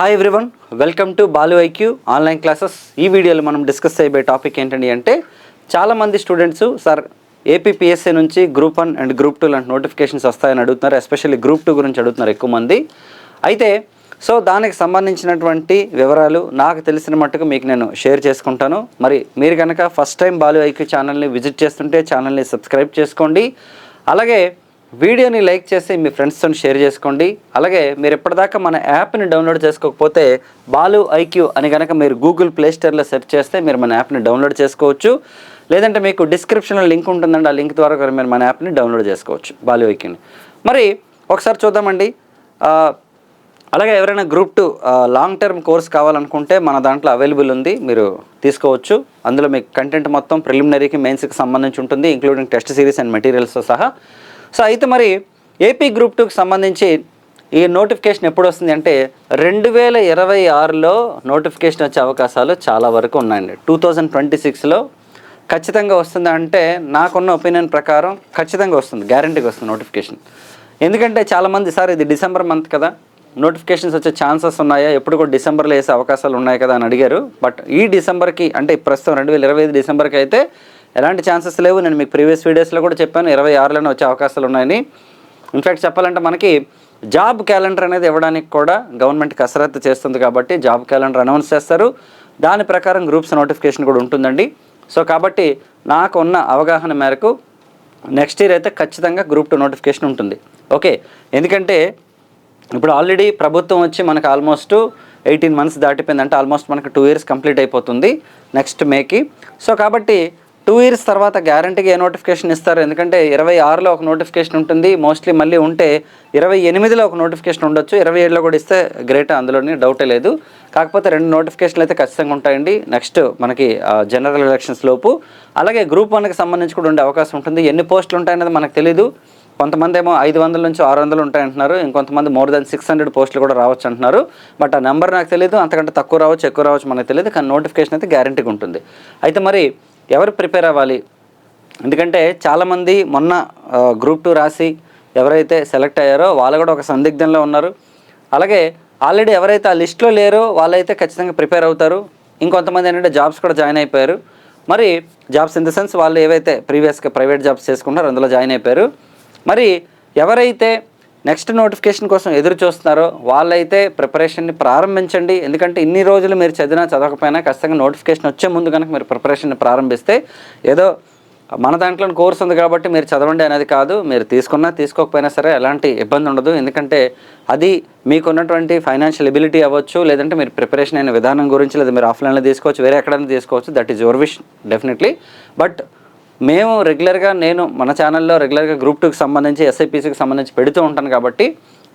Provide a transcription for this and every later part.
Hi everyone welcome to Balu IQ online classes ఈ వీడియోలో మనం డిస్కస్ చేయబోయే టాపిక్ ఏంటండి అంటే చాలామంది స్టూడెంట్స్ సార్ ఏపీపీఎస్సీ నుంచి group one and group two లాంటి నోటిఫికేషన్స్ వస్తాయని అడుగుతున్నారు ఎస్పెషల్లీ గ్రూప్ టూ గురించి అడుగుతున్నారు ఎక్కువ మంది. అయితే సో దానికి సంబంధించినటువంటి వివరాలు నాకు తెలిసిన మట్టుకు మీకు నేను షేర్ చేసుకుంటాను. మరి మీరు కనుక ఫస్ట్ టైం బాలు ఐక్యూ ఛానల్ని విజిట్ చేస్తుంటే ఛానల్ని సబ్స్క్రైబ్ చేసుకోండి. అలాగే వీడియోని లైక్ చేసి మీ ఫ్రెండ్స్తో షేర్ చేసుకోండి. అలాగే మీరు ఇప్పటిదాకా మన యాప్ని డౌన్లోడ్ చేసుకోకపోతే బాలు ఐక్యూ అని కనుక మీరు గూగుల్ ప్లే స్టోర్లో సెర్చ్ చేస్తే మీరు మన యాప్ని డౌన్లోడ్ చేసుకోవచ్చు. లేదంటే మీకు డిస్క్రిప్షన్లో లింక్ ఉంటుందండి ఆ లింక్ ద్వారా కూడా మీరు మన యాప్ని డౌన్లోడ్ చేసుకోవచ్చు బాలు ఐక్యూని. మరి ఒకసారి చూద్దామండి. అలాగే ఎవరైనా group two long term course కావాలనుకుంటే మన దాంట్లో అవైలబుల్ ఉంది మీరు తీసుకోవచ్చు. అందులో మీకు కంటెంట్ మొత్తం ప్రిలిమినరీకి మెయిన్స్కి సంబంధించి ఉంటుంది ఇంక్లూడింగ్ టెస్ట్ సిరీస్ అండ్ మెటీరియల్స్తో సహా. సో అయితే మరి ఏపీ గ్రూప్ టూకి సంబంధించి ఈ నోటిఫికేషన్ ఎప్పుడు వస్తుంది అంటే రెండు వేల ఇరవై ఆరులో నోటిఫికేషన్ వచ్చే అవకాశాలు చాలా వరకు ఉన్నాయండి. టూ థౌజండ్ ట్వంటీ సిక్స్లో ఖచ్చితంగా వస్తుందా అంటే నాకున్న ఒపీనియన్ ప్రకారం ఖచ్చితంగా వస్తుంది గ్యారంటీగా వస్తుంది నోటిఫికేషన్. ఎందుకంటే చాలామంది సార్ ఇది డిసెంబర్ మంత్ కదా నోటిఫికేషన్స్ వచ్చే ఛాన్సెస్ ఉన్నాయా? ఎప్పుడు కూడా డిసెంబర్లో వేసే అవకాశాలు ఉన్నాయి కదా అని అడిగారు. బట్ ఈ డిసెంబర్కి అంటే ప్రస్తుతం రెండు వేల ఇరవై ఐదు డిసెంబర్కి అయితే ఎలాంటి ఛాన్సెస్ లేవు. నేను మీకు ప్రీవియస్ వీడియోస్లో కూడా చెప్పాను ఇరవై ఆరులోనే వచ్చే అవకాశాలు ఉన్నాయని. ఇన్ఫ్యాక్ట్ చెప్పాలంటే మనకి జాబ్ క్యాలెండర్ అనేది ఇవ్వడానికి కూడా గవర్నమెంట్ కసరత్తు చేస్తుంది కాబట్టి జాబ్ క్యాలెండర్ అనౌన్స్ చేస్తారు. దాని ప్రకారం గ్రూప్స్ నోటిఫికేషన్ కూడా ఉంటుందండి. సో కాబట్టి నాకు ఉన్న అవగాహన మేరకు నెక్స్ట్ ఇయర్ అయితే ఖచ్చితంగా గ్రూప్ టూ నోటిఫికేషన్ ఉంటుంది. ఓకే ఎందుకంటే ఇప్పుడు ఆల్రెడీ ప్రభుత్వం వచ్చి మనకు ఆల్మోస్ట్ ఎయిటీన్ మంత్స్ దాటిపోయిందంటే ఆల్మోస్ట్ మనకు టూ ఇయర్స్ కంప్లీట్ అయిపోతుంది నెక్స్ట్ మేకి సో కాబట్టి టూ ఇయర్స్ తర్వాత గ్యారంటీగా ఏ నోటిఫికేషన్ ఇస్తారు? ఎందుకంటే ఇరవై ఆరులో ఒక నోటిఫికేషన్ ఉంటుంది. మోస్ట్లీ మళ్ళీ ఉంటే ఇరవై ఎనిమిదిలో ఒక నోటిఫికేషన్ ఉండొచ్చు. ఇరవై ఏడులో కూడా ఇస్తే గ్రేట్ అందులోని డౌటే లేదు. కాకపోతే రెండు నోటిఫికేషన్లు అయితే ఖచ్చితంగా ఉంటాయండి. నెక్స్ట్ మనకి జనరల్ ఎలక్షన్స్ లోపు. అలాగే గ్రూప్ వన్కి సంబంధించి కూడా ఉండే అవకాశం ఉంటుంది. ఎన్ని పోస్టులు ఉంటాయనేది మనకు తెలియదు కొంతమంది ఏమో ఐదు వందల నుంచి ఆరు వందలు ఉంటాయంటున్నారు. ఇంకొంతమంది మోర్ దెన్ సిక్స్ హండ్రెడ్ పోస్టులు కూడా రావచ్చు అంటున్నారు. బట్ ఆ నెంబర్ నాకు తెలియదు అంతకంటే తక్కువ రావచ్చు ఎక్కువ రావచ్చు మనకు తెలియదు కానీ నోటిఫికేషన్ అయితే గ్యారంటీగా ఉంటుంది. అయితే మరి ఎవరు ప్రిపేర్ అవ్వాలి? ఎందుకంటే చాలామంది మొన్న గ్రూప్ టూ రాసి ఎవరైతే సెలెక్ట్ అయ్యారో వాళ్ళు కూడా ఒక సందిగ్ధంలో ఉన్నారు. అలాగే ఆల్రెడీ ఎవరైతే ఆ లిస్ట్లో లేరో వాళ్ళైతే ఖచ్చితంగా ప్రిపేర్ అవుతారు. ఇంకొంతమంది ఏంటంటే జాబ్స్ కూడా జాయిన్ అయిపోయారు. మరి జాబ్స్ ఇన్ ద సెన్స్ వాళ్ళు ఏవైతే ప్రీవియస్గా ప్రైవేట్ జాబ్స్ చేసుకున్నారో అందులో జాయిన్ అయిపోయారు. మరి ఎవరైతే నెక్స్ట్ నోటిఫికేషన్ కోసం ఎదురు చూస్తున్నారో. వాళ్ళైతే ప్రిపరేషన్ని ప్రారంభించండి. ఎందుకంటే ఇన్ని రోజులు మీరు చదివినా చదవకపోయినా ఖచ్చితంగా నోటిఫికేషన్ వచ్చే ముందు కనుక మీరు ప్రిపరేషన్ని ప్రారంభిస్తే ఏదో మన దాంట్లో కోర్స్ ఉంది కాబట్టి మీరు చదవండి అనేది కాదు. మీరు తీసుకున్నా తీసుకోకపోయినా సరే ఎలాంటి ఇబ్బంది ఉండదు. ఎందుకంటే అది మీకున్నటువంటి ఫైనాన్షియల్ ఎబిలిటీ అవ్వచ్చు లేదంటే మీరు ప్రిపరేషన్ అయిన విధానం గురించి లేదా మీరు ఆఫ్లైన్లో తీసుకోవచ్చు వేరే ఎక్కడైనా తీసుకోవచ్చు. That is your wish definitely. But మేము రెగ్యులర్గా నేను మన ఛానల్లో రెగ్యులర్గా గ్రూప్ టూకి సంబంధించి ఎస్ఐపిసికి సంబంధించి పెడుతూ ఉంటాను కాబట్టి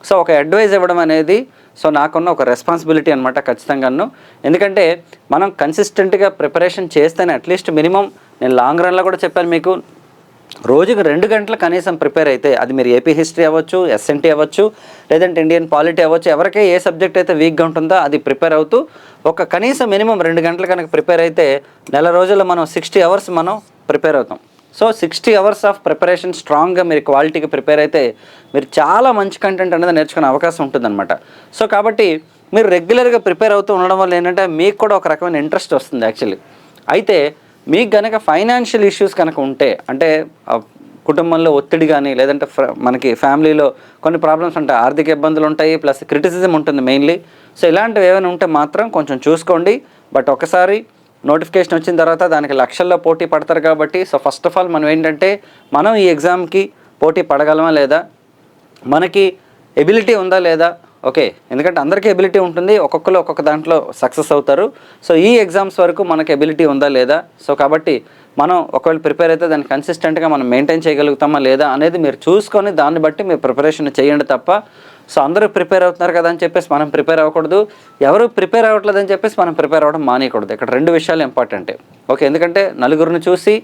సో ఒక అడ్వైజ్ ఇవ్వడం అనేది సో నాకున్న ఒక రెస్పాన్సిబిలిటీ అనమాట ఖచ్చితంగాను. ఎందుకంటే మనం కన్సిస్టెంట్గా ప్రిపరేషన్ చేస్తేనే అట్లీస్ట్ మినిమం నేను లాంగ్ రన్లో కూడా చెప్పాను మీకు రోజుకు రెండు గంటలు కనీసం ప్రిపేర్ అయితే అది మీరు ఏపీ హిస్టరీ అవ్వచ్చు ఎస్ఎన్టీ అవ్వచ్చు లేదంటే ఇండియన్ పాలిటీ అవ్వచ్చు ఎవరికే ఏ సబ్జెక్ట్ అయితే వీక్గా ఉంటుందో అది ప్రిపేర్ అవుతూ ఒక కనీసం మినిమం రెండు గంటలు కనుక ప్రిపేర్ అయితే నెల రోజుల్లో మనం సిక్స్టీ అవర్స్ మనం ప్రిపేర్ అవుతాం. So sixty hours of preparation స్ట్రాంగ్గా మీరు క్వాలిటీకి ప్రిపేర్ అయితే మీరు చాలా మంచి కంటెంట్ అనేది నేర్చుకునే అవకాశం ఉంటుందన్నమాట. సో కాబట్టి మీరు రెగ్యులర్గా ప్రిపేర్ అవుతూ ఉండడం వల్ల ఏంటంటే మీకు కూడా ఒక రకమైన ఇంట్రెస్ట్ వస్తుంది యాక్చువల్లీ. అయితే మీకు కనుక ఫైనాన్షియల్ ఇష్యూస్ కనుక ఉంటే అంటే కుటుంబంలో ఒత్తిడి కానీ లేదంటే ఫ్ర- మనకి ఫ్యామిలీలో కొన్ని ప్రాబ్లమ్స్ ఉంటాయి ఆర్థిక ఇబ్బందులు ఉంటాయి ప్లస్ క్రిటిసిజం ఉంటుంది మెయిన్లీ. సో ఇలాంటివి ఏమైనా ఉంటే మాత్రం కొంచెం చూసుకోండి. బట్ ఒకసారి నోటిఫికేషన్ వచ్చిన తర్వాత దానికి లక్షల్లో పోటీ పడతారు కాబట్టి సో ఫస్ట్ ఆఫ్ ఆల్ మనం ఏంటంటే మనం ఈ ఎగ్జామ్కి పోటీ పడగలమా లేదా? మనకి ఎబిలిటీ ఉందా లేదా? ఓకే ఎందుకంటే అందరికీ ఎబిలిటీ ఉంటుంది ఒక్కొక్కరు ఒక్కొక్క దాంట్లో సక్సెస్ అవుతారు. సో ఈ ఎగ్జామ్స్ వరకు మనకి ఎబిలిటీ ఉందా లేదా? సో కాబట్టి మనం ఒకవేళ ప్రిపేర్ అయితే దాన్ని కన్సిస్టెంట్గా మనం మెయింటైన్ చేయగలుగుతామా లేదా అనేది మీరు చూసుకొని దాన్ని బట్టి మీరు ప్రిపరేషన్ చేయండి తప్ప సో అందరూ ప్రిపేర్ అవుతున్నారు కదా అని చెప్పేసి మనం ప్రిపేర్ అవ్వకూడదు. ఎవరు ప్రిపేర్ అవ్వట్లేదు అని చెప్పేసి మనం ప్రిపేర్ అవ్వడం మానేయకూడదు. ఇక్కడ రెండు విషయాలు ఇంపార్టెంట్. ఓకే ఎందుకంటే నలుగురిని చూసి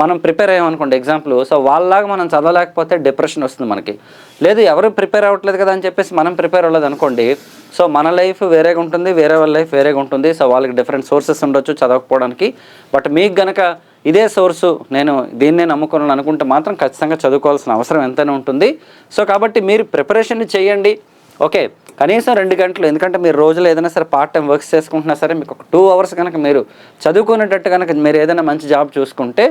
మనం ప్రిపేర్ అయ్యామనుకోండి ఎగ్జాంపుల్. సో వాళ్ళలాగా మనం చదవలేకపోతే డిప్రెషన్ వస్తుంది మనకి. లేదు ఎవరు ప్రిపేర్ అవ్వట్లేదు కదా అని చెప్పేసి మనం ప్రిపేర్ అవ్వలేదు అనుకోండి సో మన లైఫ్ వేరేగా ఉంటుంది వేరే వాళ్ళ లైఫ్ వేరేగా ఉంటుంది. సో వాళ్ళకి డిఫరెంట్ సోర్సెస్ ఉండొచ్చు చదవకపోవడానికి. బట్ మీకు గనక ఇదే సోర్సు నేను దీన్నే నమ్ముకున్నాను అనుకుంటే మాత్రం ఖచ్చితంగా చదువుకోవాల్సిన అవసరం ఎంతైనా ఉంటుంది. సో కాబట్టి మీరు ప్రిపరేషన్ చేయండి. ఓకే కనీసం రెండు గంటలు ఎందుకంటే మీరు రోజులో ఏదైనా సరే పార్ట్ టైం వర్క్స్ చేసుకుంటున్నా సరే మీకు ఒక టూ అవర్స్ కనుక మీరు చదువుకునేటట్టు కనుక మీరు ఏదైనా మంచి జాబ్ చూసుకుంటే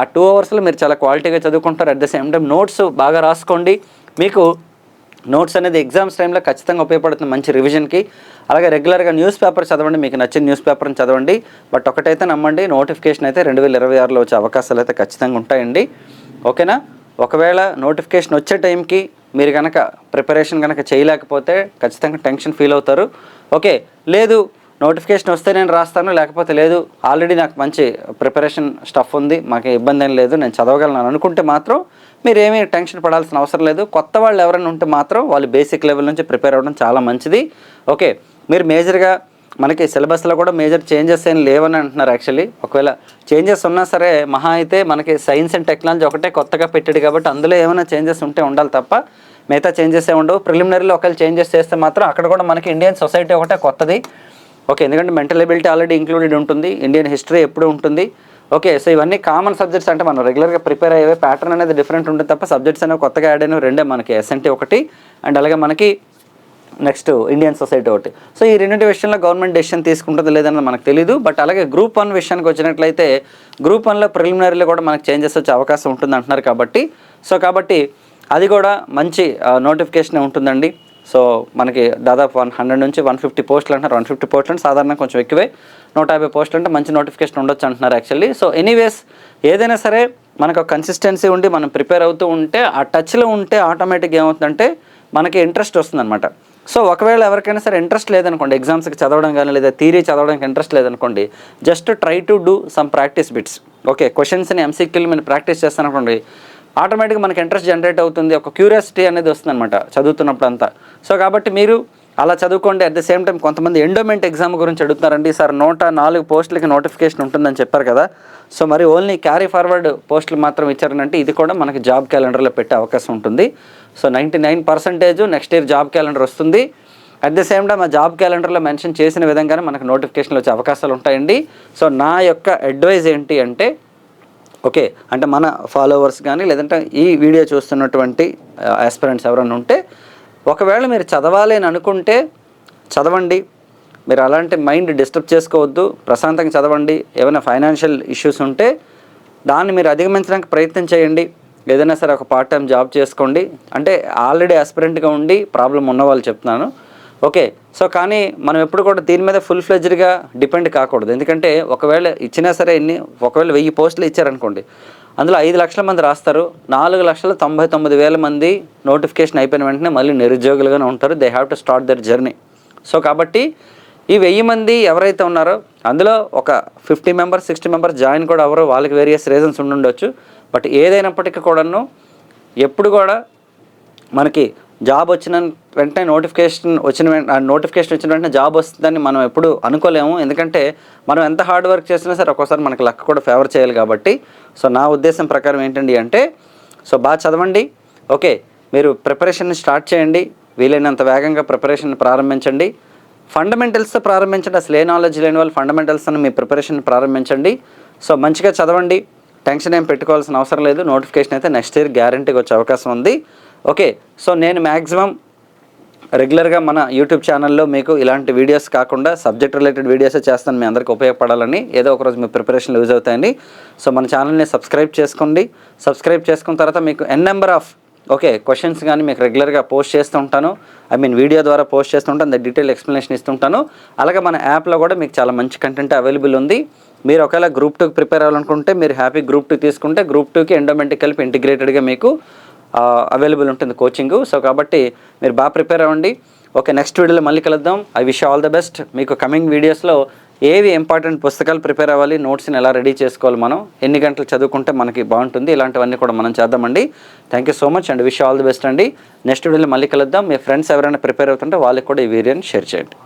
ఆ టూ అవర్స్లో మీరు చాలా క్వాలిటీగా చదువుకుంటారు. At the same time notes బాగా రాసుకోండి. మీకు నోట్స్ అనేది ఎగ్జామ్స్ టైంలో ఖచ్చితంగా ఉపయోగపడుతుంది మంచి రివిజన్కి. అలాగే రెగ్యులర్గా న్యూస్ పేపర్ చదవండి మీకు నచ్చిన న్యూస్ పేపర్ని చదవండి. బట్ ఒకటైతే నమ్మండి నోటిఫికేషన్ అయితే రెండు వేల ఇరవై ఆరులో వచ్చే అవకాశాలు అయితే ఖచ్చితంగా ఉంటాయండి. ఓకేనా? ఒకవేళ నోటిఫికేషన్ వచ్చే టైంకి మీరు కనుక ప్రిపరేషన్ కనుక చేయలేకపోతే ఖచ్చితంగా టెన్షన్ ఫీల్ అవుతారు. ఓకే లేదు నోటిఫికేషన్ వస్తే నేను రాస్తాను లేకపోతే లేదు ఆల్రెడీ నాకు మంచి ప్రిపరేషన్ స్టఫ్ ఉంది మాకు ఇబ్బంది ఏం లేదు నేను చదవగలను అనుకుంటే మాత్రం మీరు ఏమీ టెన్షన్ పడాల్సిన అవసరం లేదు. కొత్త వాళ్ళు ఎవరైనా ఉంటే మాత్రం వాళ్ళు బేసిక్ లెవెల్ నుంచి ప్రిపేర్ అవ్వడం చాలా మంచిది. ఓకే మీరు మేజర్గా మనకి సిలబస్లో కూడా మేజర్ చేంజెస్ ఏం లేవని అంటున్నారు యాక్చువల్లీ. ఒకవేళ చేంజెస్ ఉన్నా సరే మహా అయితే మనకి సైన్స్ అండ్ టెక్నాలజీ ఒకటే కొత్తగా పెట్టాడు కాబట్టి అందులో ఏమైనా చేంజెస్ ఉంటే ఉండాలి తప్ప మిగతా చేంజెస్ ఏ ఉండవు. ప్రిలిమినరీలో ఒకవేళ చేంజెస్ చేస్తే మాత్రం అక్కడ కూడా మనకి ఇండియన్ సొసైటీ ఒకటే కొత్తది. ఓకే ఎందుకంటే మెంటల్ ఎబిలిటీ ఆల్రెడీ ఇంక్లూడెడ్ ఉంటుంది. ఇండియన్ హిస్టరీ ఎప్పుడు ఉంటుంది. ఓకే సో ఇవన్నీ కామన్ సబ్జెక్ట్స్ అంటే మనం రెగ్యులర్గా ప్రిపేర్ అయ్యే ప్యాటర్న్ అనేది డిఫరెంట్ ఉంటుంది తప్ప సబ్జెక్ట్స్ అనేవి కొత్తగా యాడ్ అయినవి రెండే మనకి ఎస్ఎన్టీ ఒకటి అండ్ అలాగే మనకి నెక్స్ట్ ఇండియన్ సొసైటీ ఒకటి. సో ఈ రెండింటి విషయంలో గవర్నమెంట్ డెసిషన్ తీసుకుంటుందో లేదని మనకు తెలియదు బట్ అలాగే గ్రూప్ వన్ విషయానికి వచ్చినట్లయితే గ్రూప్ వన్లో ప్రిలిమినరీలో కూడా మనకు చేంజెస్ వచ్చే అవకాశం ఉంటుంది అంటున్నారు కాబట్టి సో కాబట్టి అది కూడా మంచి నోటిఫికేషన్ ఉంటుందండి. సో మనకి దాదాపు వన్ హండ్రెడ్ నుంచి వన్ ఫిఫ్టీ పోస్టులు అంటున్నారు. వన్ ఫిఫ్టీ పోస్టులు అంటే సాధారణంగా కొంచెం ఎక్కువే. నూట యాభై పోస్టులు అంటే మంచి నోటిఫికేషన్ ఉండొచ్చు అంటున్నారు యాక్చువల్లీ. సో ఎనీవేస్ ఏదైనా సరే మనకు కన్సిస్టెన్సీ ఉండి మనం ప్రిపేర్ అవుతూ ఉంటే ఆ టచ్లో ఉంటే ఆటోమేటిక్గా ఏమవుతుందంటే మనకి ఇంట్రెస్ట్ వస్తుందన్నమాట. సో ఒకవేళ ఎవరికైనా సరే ఇంట్రెస్ట్ లేదనుకోండి ఎగ్జామ్స్కి చదవడం కానీ లేదా థీరీ చదవడానికి ఇంట్రెస్ట్ లేదనుకోండి just try to do some practice bits okay క్వశ్చన్స్ని ఎంసీక్యూలు మీరు ప్రాక్టీస్ చేస్తాను అనుకోండి ఆటోమేటిక్గా మనకి ఇంట్రెస్ట్ జనరేట్ అవుతుంది. ఒక క్యూరియాసిటీ అనేది వస్తుంది అనమాట చదువుతున్నప్పుడు అంతా సో కాబట్టి మీరు అలా చదువుకోండి. అట్ ద సేమ్ టైం కొంతమంది ఎండోమెంట్ ఎగ్జామ్ గురించి అడుగుతున్నారండి. సార్ నూట నాలుగు పోస్టులకి నోటిఫికేషన్ ఉంటుందని చెప్పారు కదా. సో మరి ఓన్లీ క్యారీ ఫార్వర్డ్ పోస్టులు మాత్రం ఇచ్చారనంటే ఇది కూడా మనకి జాబ్ క్యాలెండర్లో పెట్టే అవకాశం ఉంటుంది. So ninety nine percentage next year job calendar వస్తుంది. అట్ ద సేమ్ టైం ఆ జాబ్ క్యాలెండర్లో మెన్షన్ చేసిన విధంగానే మనకు నోటిఫికేషన్లు వచ్చే అవకాశాలు ఉంటాయండి. సో నా యొక్క అడ్వైజ్ ఏంటి అంటే ఓకే అంటే మన ఫాలోవర్స్ కానీ లేదంటే ఈ వీడియో చూస్తున్నటువంటి ఆస్పిరెంట్స్ ఎవరైనా ఉంటే ఒకవేళ మీరు చదవాలి అని అనుకుంటే చదవండి. మీరు అలాంటి మైండ్ డిస్టర్బ్ చేసుకోవద్దు. ప్రశాంతంగా చదవండి. ఏమైనా ఫైనాన్షియల్ ఇష్యూస్ ఉంటే దాన్ని మీరు అధిగమించడానికి ప్రయత్నం చేయండి. ఏదైనా సరే ఒక పార్ట్ టైం జాబ్ చేసుకోండి. అంటే ఆల్రెడీ ఆస్పిరెంట్గా ఉండి ప్రాబ్లం ఉన్నవాళ్ళు చెప్తున్నాను. ఓకే సో కానీ మనం ఎప్పుడు కూడా దీని మీద ఫుల్ ఫ్లెజ్డ్గా డిపెండ్ కాకూడదు. ఎందుకంటే ఒకవేళ ఇచ్చినా సరే ఎన్ని ఒకవేళ వెయ్యి పోస్టులు ఇచ్చారనుకోండి అందులో ఐదు లక్షల మంది రాస్తారు నాలుగు లక్షల తొంభై తొమ్మిది వేల మంది నోటిఫికేషన్ అయిపోయిన వెంటనే మళ్ళీ నిరుద్యోగులుగానే ఉంటారు. They have to start their journey so కాబట్టి ఈ వెయ్యి మంది ఎవరైతే ఉన్నారో అందులో ఒక fifty members sixty members join కూడా అవ్వరు వాళ్ళకి వేరియస్ రీజన్స్ ఉండుండొచ్చు. బట్ ఏదైనప్పటికీ కూడాను ఎప్పుడు కూడా మనకి జాబ్ వచ్చిన వెంటనే నోటిఫికేషన్ వచ్చిన వెంట నోటిఫికేషన్ వచ్చిన వెంటనే జాబ్ వస్తుందని మనం ఎప్పుడు అనుకోలేము. ఎందుకంటే మనం ఎంత హార్డ్ వర్క్ చేసినా సరే ఒక్కోసారి మనకి లక్ కూడా ఫేవర్ చేయాలి కాబట్టి. సో నా ఉద్దేశం ప్రకారం ఏంటండి అంటే సో బాగా చదవండి. ఓకే మీరు ప్రిపరేషన్ స్టార్ట్ చేయండి. వీలైనంత వేగంగా ప్రిపరేషన్ ప్రారంభించండి. ఫండమెంటల్స్తో ప్రారంభించండి. అసలు ఏ నాలెడ్జ్ లేని వాళ్ళు ఫండమెంటల్స్ మీ ప్రిపరేషన్ ప్రారంభించండి. సో మంచిగా చదవండి. టెన్షన్ ఏం పెట్టుకోవాల్సిన అవసరం లేదు. నోటిఫికేషన్ అయితే నెక్స్ట్ ఇయర్ గ్యారంటీగా వచ్చే అవకాశం ఉంది. ఓకే సో నేను మ్యాక్సిమం రెగ్యులర్గా మన యూట్యూబ్ ఛానల్లో మీకు ఇలాంటి వీడియోస్ కాకుండా సబ్జెక్ట్ రిలేటెడ్ వీడియోసే చేస్తాను. మీ అందరికీ ఉపయోగపడాలని ఏదో ఒకరోజు మీ ప్రిపరేషన్ యూజ్ అవుతాయండి. సో మన ఛానల్ని సబ్స్క్రైబ్ చేసుకోండి. సబ్స్క్రైబ్ చేసుకున్న తర్వాత మీకు N number of okay questions కానీ మీకు రెగ్యులర్గా పోస్ట్ చేస్తూ ఉంటాను. ఐ మీన్ వీడియో ద్వారా పోస్ట్ చేస్తుంటాను దాని డీటెయిల్ ఎక్స్ప్లెనేషన్ ఇస్తుంటాను అలాగే మన యాప్లో కూడా మీకు చాలా మంచి కంటెంట్ అవైలబుల్ ఉంది. మీరు ఒకవేళ గ్రూప్ టూకి ప్రిపేర్ అవ్వాలనుకుంటే మీరు హ్యాపీ గ్రూప్ టూ తీసుకుంటే గ్రూప్ టూకి ఎండోమెంటిక్ కలిపి ఇంటిగ్రేటెడ్గా మీకు అవైలబుల్ ఉంటుంది కోచింగ్ సో కాబట్టి మీరు బాగా ప్రిపేర్ అవ్వండి. ఓకే నెక్స్ట్ వీడియోలో మళ్ళీ కలుద్దాం. I wish all the best మీకు కమింగ్ వీడియోస్లో ఏవి ఇంపార్టెంట్ పుస్తకాలు ప్రిపేర్ అవ్వాలి నోట్స్ని ఎలా రెడీ చేసుకోవాలి మనం ఎన్ని గంటలు చదువుకుంటే మనకి బాగుంటుంది ఇలాంటివన్నీ కూడా మనం చేద్దామండి. Thank you so much and wish all the best అండి. నెక్స్ట్ వీడియోలో మళ్ళీ కలుద్దాం. మీ ఫ్రెండ్స్ ఎవరైనా ప్రిపేర్ అవుతుంటే వాళ్ళకి కూడా ఈ వీడియోని షేర్ చేయండి.